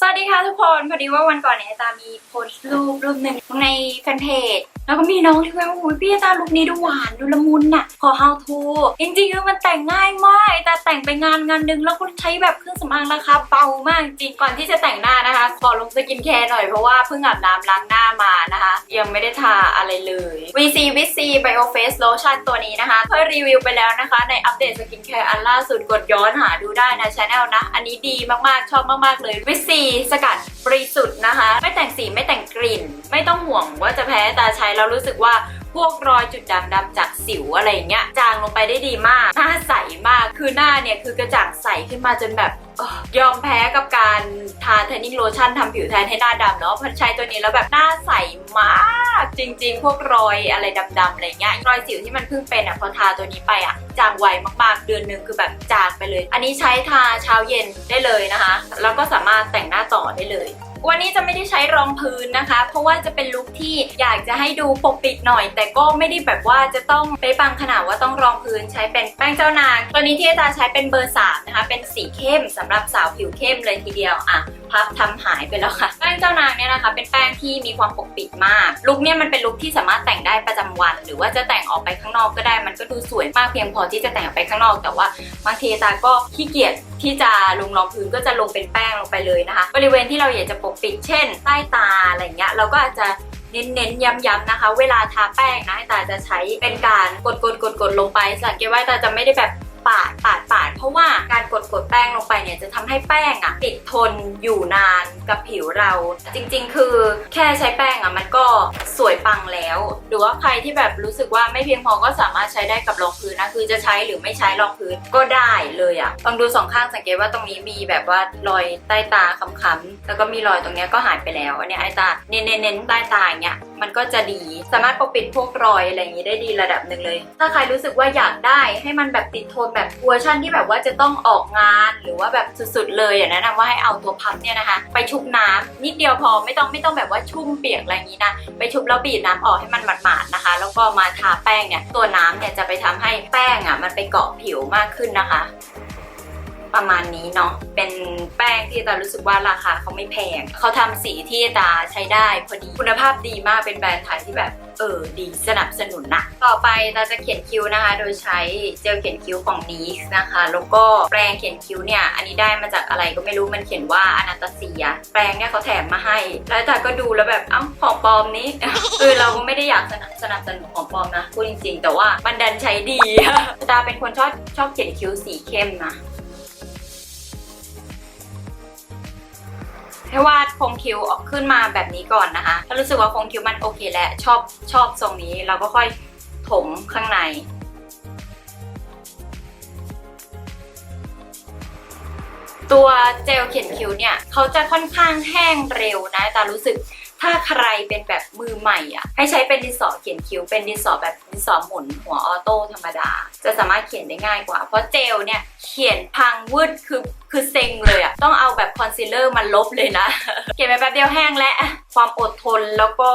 สวัสดีค่ะทุกคนพอดีว่าวันก่อนเนี่ยตามีโพสต์รูปรูปหนึ่งในแฟนเพจแล้วก็มีน้องที่ว่าโอ้ยพี่ตาลุคนี้ดูหวานดูละมุนน่ะ ขอ how to จริงๆคือมันแต่งง่ายมากแต่แต่งไปงานงานหนึ่งแล้วก็ใช้แบบเครื่องสำอางราคาเบามากจริงก่อนที่จะแต่งหน้านะคะ ขอลงสกินแคร์หน่อยเพราะว่าเพิ่งอาบน้ำล้างหน้ามานะคะ ยังไม่ได้ทาอะไรเลย VC VC Bio Face Lotion ตัวนี้นะคะเคยรีวิวไปแล้วนะคะ ในอัปเดตสกินแคร์อันล่าสุดกดย้อนหาดูได้นะช anel นะ อันนี้ดีมากๆชอบมากๆเลย VC สกัดบริสุทธิ์นะคะ ไม่แต่งสีไม่แต่งกลิ่น ไม่ต้องห่วงว่าจะแพ้ตาใช้แล้วรู้สึกว่าพวกรอยจุดด่างดำจากสิวอะไรอย่างเงี้ยจางลงไปได้ดีมาก หน้าใสมากคือหน้าเนี่ยคือกระจ่างใสขึ้นมาจนแบบออยอมแพ้กับการ นนิ่งโลชั่นทำผิวแทนให้หน้าดำเนาะเพอใช้ตัวนี้แล้วแบบหน้าใสมากจริง ๆ พวกรอยอะไรดำๆอะไรเงี้ยรอยสิวที่มันเพิ่งเป็นอะพอทาตัวนี้ไปอะจางไวมากๆ เดือนหนึ่งคือแบบจางไปเลย อันนี้ใช้ทาเช้าเย็นได้เลยนะคะ แล้วก็สามารถแต่งหน้าต่อได้เลย วันนี้จะไม่ได้ใช้รองพื้นนะคะ เพราะว่าจะเป็นลุคที่อยากจะให้ดูปกปิดหน่อย แต่ก็ไม่ได้แบบว่าจะต้องไปปังขนาดว่าต้องรองพื้นใช้เป็นแป้งเจ้านาง ตัวนี้ที่อาจารย์ใช้เป็นเบอร์สามนะคะ เป็นสีเข้มสำหรับสาวผิวเข้มเลยทีเดียวอะพับทำหายไปแล้วค่ะ แป้งเจ้านางเนี่ยนะคะ เป็นแป้งที่มีความปกปิดมากลุคเนี่ยมันเป็นลุคที่สามารถแต่งได้ประจำวัน หรือว่าจะแต่งออกไปข้างนอกก็ได้มันก็ดูสวยมากเพียงพอที่จะแต่งออกไปข้างนอก แต่ว่าบางทีตาก็ขี้เกียจที่จะลงรองพื้นก็จะลงเป็นแป้งลงไปเลยนะคะ บริเวณที่เราอยากจะปกปิดเช่น ใต้ตาอะไรเงี้ยเราก็อาจจะเน้นๆ ย้ำๆนะคะ เวลาทาแป้งนะตาจะใช้เป็นการกดๆกดๆลงไป สังเกตว่าตาจะไม่ได้แบบ ปาดปาดปาดเพราะว่าการกดกดแป้งลงไปเนี่ยจะทำให้แป้งอะติดทนอยู่นานกับผิวเรา จริง ๆ คือแค่ใช้แป้งอะมันก็สวยปังแล้ว หรือว่าใครที่แบบรู้สึกว่าไม่เพียงพอก็สามารถใช้ได้กับรองพื้นนะคือจะใช้หรือไม่ใช้รองพื้นก็ได้เลยอะลองดูสองข้างสังเกตว่าตรงนี้มีแบบว่ารอยใต้ตาค้ำๆแล้วก็มีรอยตรงเนี้ยก็หายไปแล้วอันเนี้ยไอ้ตาเน้นๆเน้นใต้ตาอย่างเงี้ยมันก็จะดีสามารถปกปิดพวกรอยอะไรอย่างงี้ได้ดีระดับหนึ่งเลย ถ้าใครรู้สึกว่าอยากได้ให้มันแบบติดทนแบบเวอร์ชันที่แบบว่าจะต้องออกงานหรือว่าแบบสุดๆเลยอะแนะนำว่าให้เอาตัวพับเนี่ยนะคะ ไปชุบน้ำนิดเดียวพอไม่ต้องไม่ต้องแบบว่าชุ่มเปียกอะไรอย่างนี้นะไปชุบแล้วบีบน้ำออกให้มันหมาดๆนะคะ แล้วก็มาทาแป้งเนี่ยตัวน้ำเนี่ยจะไปทำให้แป้งอะมันไปเกาะผิวมากขึ้นนะคะ ประมาณนี้เนาะเป็นแป้งที่ตารู้สึกว่าราคาเขาไม่แพงเขาทำสีที่ตาใช้ได้พอดีคุณภาพดีมากเป็นแบรนด์ไทยที่แบบเออดีสนับสนุนนะต่อไปตาจะเขียนคิ้วนะคะ โดยใช้เจลเขียนคิ้วของ n ี s นะคะ แล้วก็แปรงเขียนคิ้วเนี่ย อันนี้ได้มาจากอะไรก็ไม่รู้มันเขียนว่าอนาตาเซีย แปรงเนี่ยเขาแถมมาให้ แล้วตาก็ดูแล้วแบบเอ้าของปลอมนี้เออเราก็ไม่ได้อยากสนับสนับสนุนของปลอมนะพูดจริงๆ แต่ว่ามันดันใช้ดีตาเป็นคนชอบชอบเขียนคิ้วสีเข้มนะ ให้วาดโครงคิ้วออกขึ้นมาแบบนี้ก่อนนะคะ ถ้ารู้สึกว่าโครงคิ้วมันโอเคแล้วชอบชอบทรงนี้เราก็ค่อยถมข้างในตัวเจลเขียนคิ้วเนี่ยเขาจะค่อนข้างแห้งเร็วนะแต่รู้สึก ถ้าใครเป็นแบบมือใหม่อะให้ใช้เป็นดินสอเขียนคิ้วเป็นดินสอแบบดินสอหมุนหัวออโต้ธรรมดา จะสามารถเขียนได้ง่ายกว่า เพราะเจลเนี่ยเขียนพังวืดคือคือเซ็งเลยอะต้องเอาแบบคอนซีลเลอร์มาลบเลยนะ เขียนไปแป๊บเดียวแห้งและ ความอดทนแล้วก็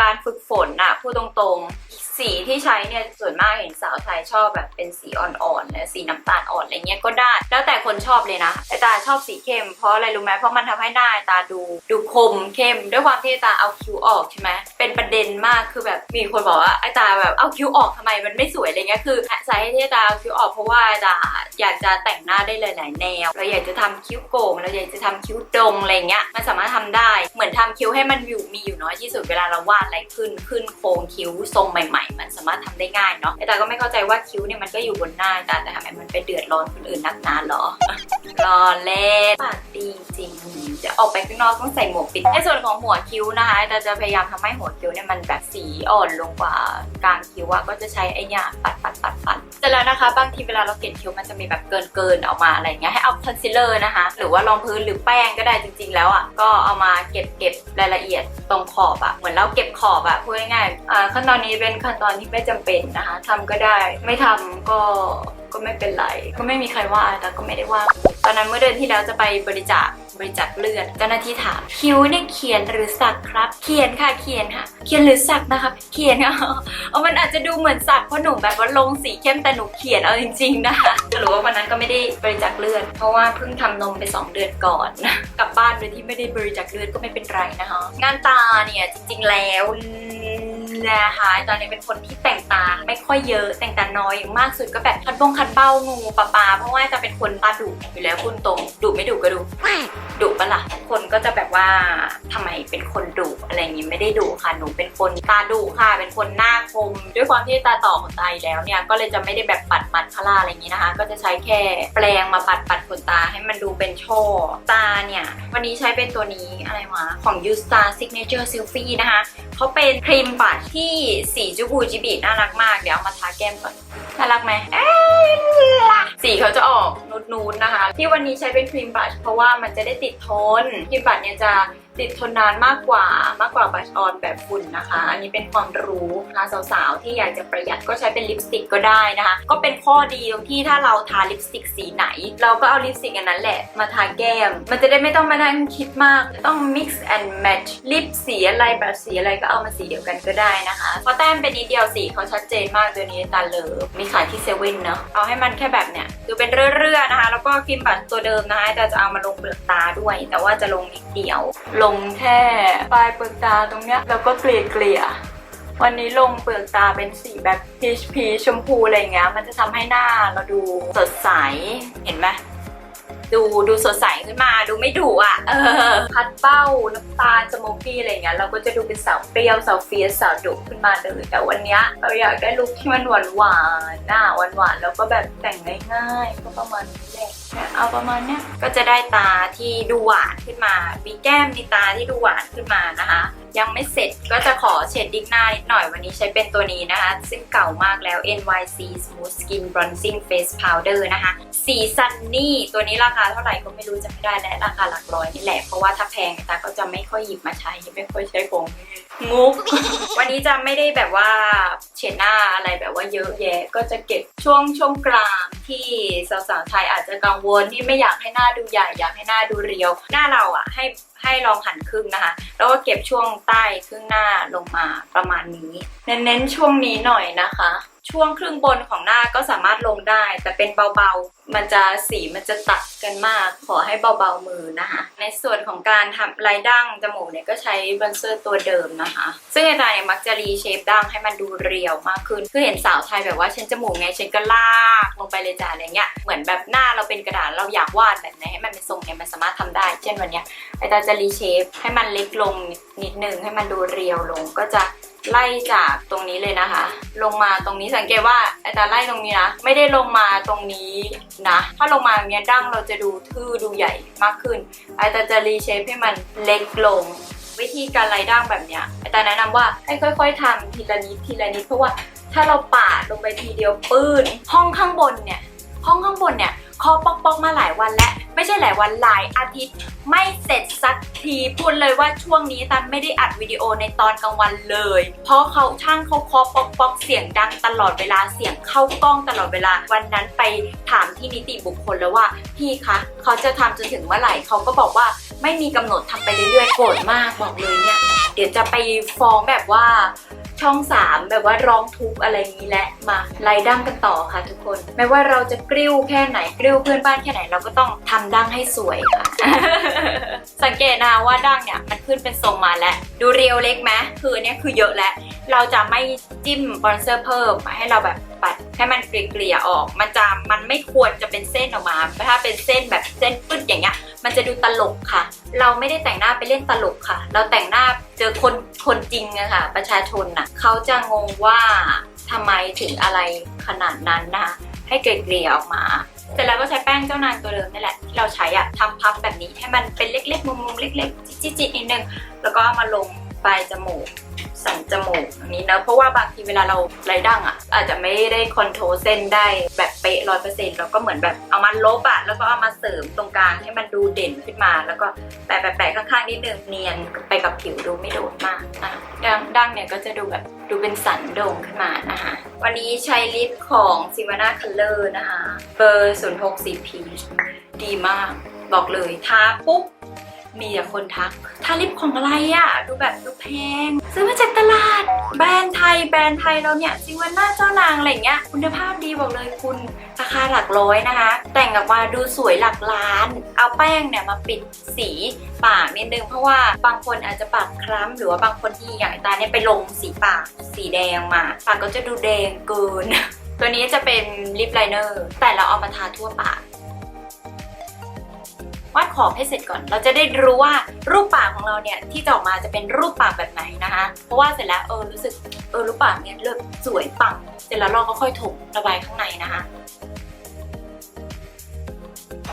การฝึกฝนน่ะพูดตรงๆ สีที่ใช้เนี่ยส่วนมากเห็นสาวไทยชอบแบบเป็นสีอ่อนๆนะสีน้ำตาลอ่อนอะไรเงี้ยก็ได้ แล้วแต่คนชอบเลยนะไอตาชอบสีเข้มเพราะอะไรรู้ไหมเพราะมันทำให้หน้าไอตาดูดูคมเข้ม ด้วยความที่ไอตาเอาคิ้วออกใช่ไหมเป็นประเด็นมากคือแบบมีคนบอกว่าไอตาแบบเอาคิ้วออกทำไมมันไม่สวยอะไรเงี้ยคือสาเหตุที่ไอตาเอาคิ้วออกเพราะว่าไอตาอยากจะแต่งหน้าได้หลายๆแนวเราอยากจะทำคิ้วโก่งเราอยากจะทำคิ้วตรงอะไรเงี้ยมันสามารถทำได้เหมือนทำคิ้วให้มันอยู่มีอยู่น้อยที่สุดเวลาเราวาดอะไรขึ้นขึ้นโครงคิ้วทรงใหม่มันสามารถทำได้ง่ายเนาะแต่ตาก็ไม่เข้าใจว่าคิ้วเนี่ยมันก็อยู่บนหน้าแต่แต่ทำไมมันไปเดือดร้อนคนอื่นนักหนาหรอรอเล่นปากดีจริงจะออกไปข้างนอกต้องใส่หมวกปิดในส่วนของหัวคิ้วนะคะแต่จะพยายามทำให้หัวคิ้วเนี่ยมันแบบสีอ่อนลงกว่ากลางคิ้วอะก็จะใช้ไอ้เนี่ยปัดปัดปัดปัด ร็จแล้วนะคะ บางทีเวลาเราเขียนคิ้วมันจะมีแบบเกินเกินๆออกมาอะไรเงี้ยให้เอาคอนซีลเลอร์นะคะ หรือว่ารองพื้นหรือแป้งก็ได้จริง ๆ แล้วอะก็เอามาเก็บเก็บรายละเอียดตรงขอบอะเหมือนเราเก็บขอบอะพูดง่ายๆขั้นตอนนี้เป็นขั้นตอนที่ไม่จำเป็นนะคะทำก็ได้ไม่ทำก็ก็ไม่เป็นไร ก็ไม่มีใครว่าแต่ก็ไม่ได้ว่า ตอนนั้นเมื่อเดือนที่แล้วจะไปบริจาค บริจาคเลือดเจ้าหน้าที่ถามคิ้วเนี่ยเขียนหรือสักครับ เขียนค่ะเขียนค่ะ เขียนหรือสักนะคะเขียนค่ะเอามันอาจจะดูเหมือนสักเพราะหนูแบบว่าลงสีเข้มแต่หนูเขียนเอาจริง ๆ นะคะหรือว่าวันนั้นก็ไม่ได้บริจาคเลือด เพราะว่าเพิ่งทำนมไปสองเดือนก่อนกลับบ้านโดยที่ไม่ได้บริจาคเลือดก็ไม่เป็นไรนะคะงานตาเนี่ยจริงๆแล้ว นะคะตอนนี้เป็นคนที่แต่งตาไม่ค่อยเยอะแต่งตาน้อยอย่างมากสุดก็แบบคันบ้งคันเบ้างูปลาปลาเพราะว่าจะเป็นคนตาดุอยู่แล้วคุณตรงดุไม่ดุก็ดุดุปะล่ะคนก็จะแบบว่า ทำไมเป็นคนดุอะไรอย่างงี้ไม่ได้ดุค่ะหนูเป็นคนตาดุค่ะ เป็นคนหน้าคม ด้วยความที่ตาต่อขนตาอีแล้วเนี่ยก็เลยจะไม่ได้แบบปัดปัดคาราอะไรอย่างงี้นะคะ ก็จะใช้แค่แปรงมาปัดปัดขนตาให้มันดูเป็นช่อตาเนี่ยวันนี้ใช้เป็นตัวนี้อะไรวะของ u s t a r Signature Selfie นะคะเขาเป็นครีมปัดที่สีจูบูจิบิน่ารักมากเดี๋ยวเอามาทาแก้มก่อนน่ารักไหมเอ้ยล่ะสีเขาจะออกนูนๆนะคะ ที่วันนี้ใช้เป็นครีมบัชเพราะว่ามันจะได้ติดทนครีมบัชเนี่ยจะ ติดทนนานมากกว่ามากกว่าบัชออนแบบฝุ่นนะคะ อันนี้เป็นความรู้นะคะสาวๆ ที่อยากจะประหยัดก็ใช้เป็นลิปสติกก็ได้นะคะ ก็เป็นข้อดีตรงที่ถ้าเราทาลิปสติกสีไหน เราก็เอาลิปสติกอันนั้นแหละมาทาแก้ม มันจะได้ไม่ต้องมานั่งคิดมาก ต้อง mix and match ลิปสีอะไรแบบสีอะไรก็เอามาสีเดียวกันก็ได้นะคะเพราะแต้มเป็นนิดเดียวสีเขาชัดเจนมากตัวนี้ตาเลิฟมีขายที่เซเว่นเนาะเอาให้มันแค่แบบเนี้ยดูเป็นเรื่อๆนะคะ แล้วก็ครีมบัตตัวเดิมนะคะแต่จะเอามาลงเปลือกตาด้วย แต่ว่าจะลงนิดเดียวลงแค่ปลายเปลือกตาตรงเนี้ยแล้วก็เกลี่ยเกลี่ยๆวันนี้ลงเปลือกตาเป็นสีแบบพีชพีชมพูอะไรเงี้ย มันจะทำให้หน้าเราดูสดใส เห็นไหม ดูดูสดใสขึ้นมาดูไม่ดุอะเออพัดเป้าน้ำตาลสโมกี้อะไรเงี้ยเราก็จะดูเป็นสาวเปรี้ยวสาวเฟียสสาวดุขึ้นมาเลยแต่วันเนี้ยเราอยากได้ลุคที่มันหวานหวานๆหน้าหวานหวานๆแล้วก็แบบแต่งง่ายๆก็ประมาณนี้แหละเนี่ยเอาประมาณเนี้ยก็จะได้ตาที่ดูหวานขึ้นมา มีแก้มมีตาที่ดูหวานขึ้นมานะคะ ยังไม่เสร็จก็จะขอเชดดิ้งหน้านิดหน่อยวันนี้ใช้เป็นตัวนี้นะคะ ซึ่งเก่ามากแล้ว NYC Smooth Skin Bronzing Face Powder นะคะ สีซันนี่ตัวนี้ราคาเท่าไหร่ก็ไม่รู้จะไม่ได้และราคาหลักร้อยนี่แหละ เพราะว่าถ้าแพงตาก็จะไม่ค่อยหยิบมาใช้ ไม่ค่อยใช้ของ งกวันนี้จะไม่ได้แบบว่าเฉดหน้าอะไรแบบว่าเยอะแยะ ก็จะเก็บช่วงช่วงกลางที่สาวๆไทยอาจจะกังวลที่ไม่อยากให้หน้าดูใหญ่อยากให้หน้าดูเรียว หน้าเราอะให้ให้ลองหันครึ่งนะคะ แล้วก็เก็บช่วงใต้ครึ่งหน้าลงมาประมาณนี้ เน้นๆช่วงนี้หน่อยนะคะ ช่วงครึ่งบนของหน้าก็สามารถลงได้ แต่เป็นเบาๆ มันจะสีมันจะตัดกันมาก ขอให้เบาๆมือนะคะ ในส่วนของการทำลายดั้งจมูกเนี่ยก็ใช้บอนเซอร์ตัวเดิมนะคะ ซึ่งอาจารย์เนี่ยมักจะรีเชฟดั้งให้มันดูเรียวมากขึ้นคือเห็นสาวไทยแบบว่าฉันจมูกไงฉันก็ลากลงไปเลยจ้ะอะไรเงี้ยเหมือนแบบหน้าเราเป็นกระดาษเราอยากวาดแบบไหนให้มันเป็นทรงเนี่ยมันสามารถทำได้ เช่นวันเนี้ยอาจารย์จะรีเชฟให้มันเล็กลงนิดนึงให้มันดูเรียวลงก็จะ ไล่จากตรงนี้เลยนะคะ ลงมาตรงนี้สังเกตว่าอาจารย์ไล่ตรงนี้นะไม่ได้ลงมาตรงนี้นะ ถ้าลงมาอย่างเนี้ยดั้งเราจะดูทื่อดูใหญ่มากขึ้นอาจารย์จะรีเชฟให้มันเล็กลง วิธีการไล่ดั้งแบบเนี้ยอาจารย์แนะนำว่าให้ค่อย ๆทำทีละนิดทีละนิดเพราะว่าถ้าเราปาดลงไปทีเดียวปื้นห้องข้างบนเนี่ยห้องข้างบนเนี่ย คอปอปอกๆมาหลายวันแล้วไม่ใช่หลายวันหลายอาทิตย์ ไม่เสร็จสักทีพูดเลยว่าช่วงนี้ตันไม่ได้อัดวิดีโอในตอนกลางวันเลย เพราะเขาช่างเขาคอปอกปอกๆเสียงดังตลอดเวลาเสียงเข้ากล้องตลอดเวลา วันนั้นไปถามที่นิติบุคคลแล้วว่าพี่คะเขาจะทำจนถึงเมื่อไหร่เขาก็บอกว่าไม่มีกำหนดทำไปเรื่อยๆโกรธมากบอกเลยเนี่ยเดี๋ยวจะไปฟ้องแบบว่า ช่องสามแบบว่าร้องทุกอะไรนี้และมาไล่ดั้งกันต่อค่ะทุกคน ไม่ว่าเราจะกริ้วแค่ไหนกริ้วเพื่อนบ้านแค่ไหนเราก็ต้องทำดั้งให้สวยค่ะ สังเกตนะว่าดั้งเนี่ยมันขึ้นเป็นทรงมาแล้ว ดูเรียวเล็กไหมคืออันเนี้ยคือเยอะแล้ว เราจะไม่จิ้มบอนเซอร์เพิ่มให้เราแบบปัดให้มันเกลี่ยออก มันจะมันไม่ควรจะเป็นเส้นออกมา ถ้าเป็นเส้นแบบเส้นปึ๊ดอย่างเงี้ย มันจะดูตลกค่ะ เราไม่ได้แต่งหน้าไปเล่นตลกค่ะ เราแต่งหน้าเจอคนคนจริงอะค่ะ ประชาชนน่ะเขาจะงงว่าทำไมถึงอะไรขนาดนั้นนะคะให้เกลี่ยออกมาเสร็จแล้วก็ใช้แป้งเจ้านางตัวเดิมนี่แหละที่เราใช้อะทำพับแบบนี้ให้มันเป็นเล็กๆมุมๆเล็กๆ จิ๊ดๆนิดนึงแล้วก็มาลงปลายจมูก สันจมูกอันนี้นะเพราะว่าบางทีเวลาเราไรดั้งอะ อาจจะไม่ได้คอนโทรลเส้นได้แบบเป๊ะร้อยเปอร์เซ็นต์เราก็เหมือนแบบเอามาลบอะแล้วก็เอามาเสริมตรงกลางให้มันดูเด่นขึ้นมา แล้วก็แปะแปะข้างๆนิดนึงเนียนไปกับผิวดูไม่โดนมากอะดั้งดั้งเนี่ยก็จะดูแบบดูเป็นสันโด่งขึ้นมานะคะวันนี้ใช้ลิปของ s i v a n a Color นะคะเบอร์ 06 CP ดีมาก บอกเลยทาปุ๊บ มีแต่คนทักทาลิปของอะไรอะ่ะดูแบบดูแพง ซื้อมาจากตลาด แบรนด์ไทยแบรนด์ไทยเราเนี่ยซิวันหน้าเจ้านางอะไรเงี้ยคุณภาพดีบอกเลยคุณราคาหลักร้อยนะคะ แต่งออกมาดูสวยหลักล้าน เอาแป้งเนี่ยมาปิดสีปากนิดนึง เพราะว่าบางคนอาจจะปากคล้ำหรือว่าบางคนที่อย่างตาเนี่ยไปลงสีปากสีแดงมา ปากก็จะดูแดงเกิน ตัวนี้จะเป็นลิปไลเนอร์แต่เราเอามาทาทั่วปาก วาดขอบให้เสร็จก่อน เราจะได้รู้ว่ารูปปากของเราเนี่ยที่จะออกมาจะเป็นรูปปากแบบไหนนะคะ เพราะว่าเสร็จแล้วเออรู้สึกเออรูปปากเนี่ยเลิศสวยปังเสร็จแล้วเราก็ค่อยถมระบายข้างในนะคะ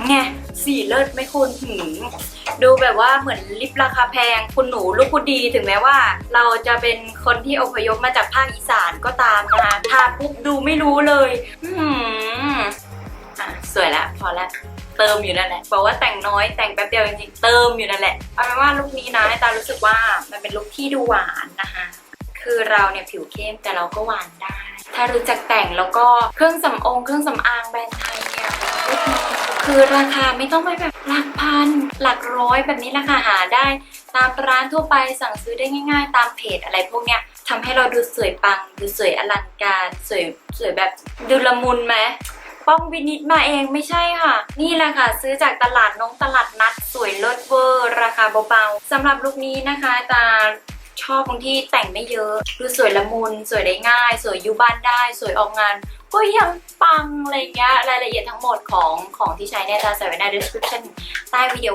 ไงสีเลิศไม่คุณหืมดูแบบว่าเหมือนลิปราคาแพง คุณหนูลูกคุณดีถึงแม้ว่า เราจะเป็นคนที่อพยพมาจากภาคอีสานก็ตามนะคะทาปุ๊บดูไม่รู้เลยหืมอะสวยแล้วพอแล้ว เติมอยู่นั่นแหละบอกว่าแต่งน้อยแต่งแป๊บเดียวจริงๆเติมอยู่นั่นแหละเอาเป็นว่าลุคนี้นะตารู้สึกว่ามันเป็นลุคที่ดูหวานนะคะคือเราเนี่ยผิวเข้มแต่เราก็หวานได้ ถ้ารู้จักแต่งแล้วก็เครื่องสำอางเครื่องสำอางแบรนด์ไทยเนี่ยคือราคาไม่ต้องไปแบบหลักพันหลักร้อยแบบนี้ราคาหาได้ ตามร้านทั่วไปสั่งซื้อได้ง่าย ๆ ตามเพจอะไรพวกเนี้ยทำให้เราดูสวยปัง ดูสวยอลังการ สวยสวยแบบดูละมุนไหม ป้องวินิตมาเองไม่ใช่ค่ะ นี่แหละค่ะ ซื้อจากตลาดน้องตลาดนัดสวยเลิศเวอร์ราคาเบาๆสำหรับลุคนี้นะคะตาชอบตรงที่แต่งไม่เยอะ ดูสวยละมุน สวยได้ง่าย สวยอยู่บ้านได้ สวยออกงาน ก็ยังปังอะไรเงี้ยรายละเอียดทั้งหมดของของที่ใช้เนี่ยจะใส่ไว้ใน description ใต้วิดีโอ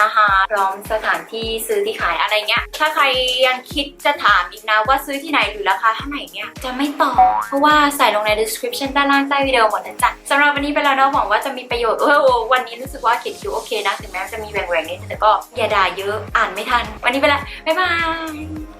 นะคะพร้อมสถานที่ซื้อที่ขายอะไรเงี้ย ถ้าใครยังคิดจะถามอีกนะว่าซื้อที่ไหนหรือราคาเท่าไหร่เนี่ยจะไม่ตอบเพราะว่าใส่ลงใน description ด้านล่างใต้วิดีโอหมดนะจ๊ะสำหรับวันนี้ไปแล้วเนาะหวังว่าจะมีประโยชน์เออวันนี้รู้สึกว่าเขียนคิวโอเคนะถึงแม้จะมีแหว่งๆนิดแต่ก็อย่าด่าเยอะอ่านไม่ทัน วันนี้ไปละบ๊ายบาย